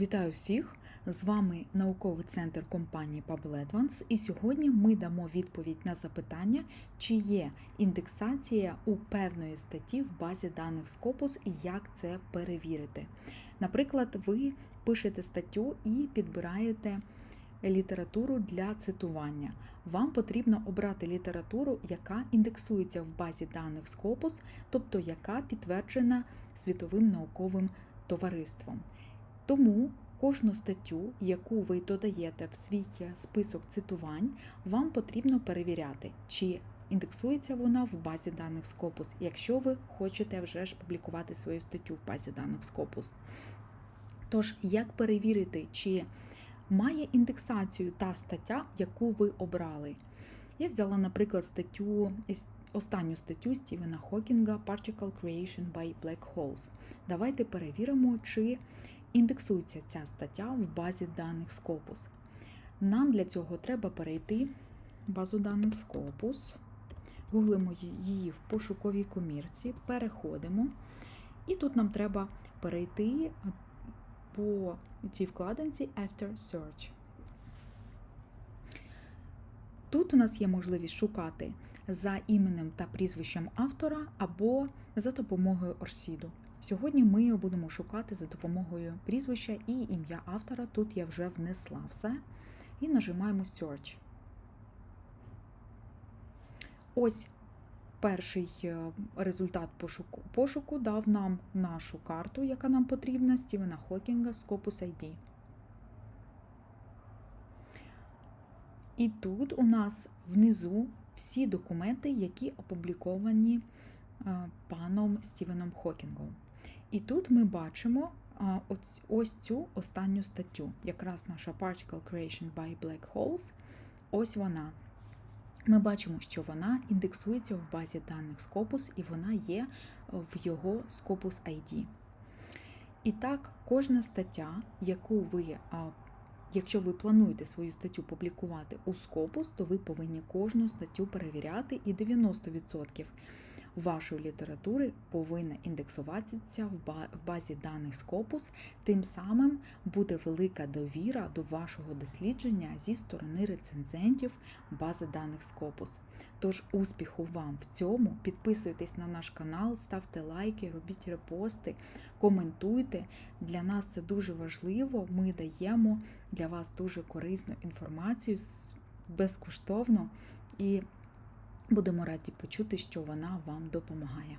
Вітаю всіх! З вами науковий центр компанії Pebble Advance і сьогодні ми дамо відповідь на запитання, чи є індексація у певної статті в базі даних Scopus і як це перевірити. Наприклад, ви пишете статтю і підбираєте літературу для цитування. Вам потрібно обрати літературу, яка індексується в базі даних Scopus, тобто яка підтверджена світовим науковим товариством. Тому кожну статтю, яку ви додаєте в свій список цитувань, вам потрібно перевіряти, чи індексується вона в базі даних Scopus, якщо ви хочете вже ж публікувати свою статтю в базі даних Scopus. Тож, як перевірити, чи має індексацію та стаття, яку ви обрали? Я взяла, наприклад, статтю останню статтю Стівена Хокінга Particle Creation by Black Holes. Давайте перевіримо, чи індексується ця стаття в базі даних Scopus. Нам для цього треба перейти в базу даних Scopus, гуглимо її в пошуковій комірці, переходимо, і тут нам треба перейти по цій вкладинці After Search. Тут у нас є можливість шукати за іменем та прізвищем автора або за допомогою Орсіду. Сьогодні ми його будемо шукати за допомогою прізвища і ім'я автора. Тут я вже внесла все. І нажимаємо Search. Ось перший е, результат пошуку, пошуку дав нам нашу карту, яка нам потрібна, Стівена Хокінга з Scopus ID. І тут у нас внизу всі документи, які опубліковані е, паном Стівеном Хокінгом. І тут ми бачимо ось, ось цю останню статтю, якраз наша Particle Creation by Black Holes. Ось вона. Ми бачимо, що вона індексується в базі даних Scopus і вона є в його Scopus ID. І так, кожна стаття, яку ви, якщо ви плануєте свою статтю публікувати у Scopus, то ви повинні кожну статтю перевіряти, і 90% вашої літератури повинна індексуватися в базі даних Scopus, тим самим буде велика довіра до вашого дослідження зі сторони рецензентів бази даних Scopus. Тож успіху вам в цьому, підписуйтесь на наш канал, ставте лайки, робіть репости, коментуйте. Для нас це дуже важливо. Ми даємо для вас дуже корисну інформацію безкоштовно і Будемо раді почути, що вона вам допомагає.